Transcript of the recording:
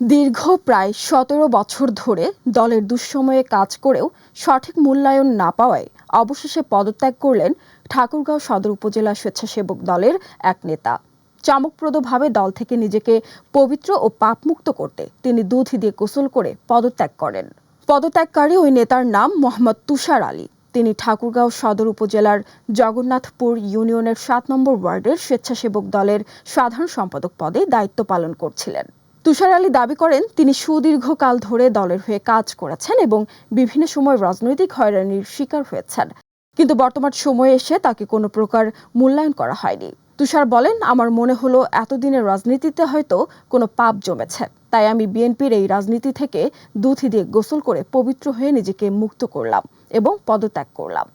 দীর্ঘ প্রায় সতেরো বছর ধরে দলের দুঃসময়ে কাজ করেও সঠিক মূল্যায়ন না পাওয়ায় অবশেষে পদত্যাগ করলেন ঠাকুরগাঁও সদর উপজেলা স্বেচ্ছাসেবক দলের এক নেতা। চমকপ্রদভাবে দল থেকে নিজেকে পবিত্র ও পাপমুক্ত করতে তিনি দুধ দিয়ে গোসল করে পদত্যাগ করেন। পদত্যাগকারী ওই নেতার নাম মোহাম্মদ তুষার আলী। তিনি ঠাকুরগাঁও সদর উপজেলার জগন্নাথপুর ইউনিয়নের সাত নম্বর ওয়ার্ডের স্বেচ্ছাসেবক দলের সাধারণ সম্পাদক পদে দায়িত্ব পালন করছিলেন। তুষার আলী দাবি করেন, তিনি সুদীর্ঘকাল ধরে দলের হয়ে কাজ করেছেন এবং বিভিন্ন সময় রাজনৈতিক হয়রানির শিকার হয়েছেন। কিন্তু বর্তমান সময়ে এসে তাকে কোনো প্রকার মূল্যায়ন করা হয়নি। তুষার বলেন, আমার মনে হলো এতদিনের রাজনীতিতে হয়তো কোনো পাপ জমেছে। তাই আমি বিএনপির এই রাজনীতি থেকে দুধি দিয়ে গোসল করে পবিত্র হয়ে নিজেকে মুক্ত করলাম এবং পদত্যাগ করলাম।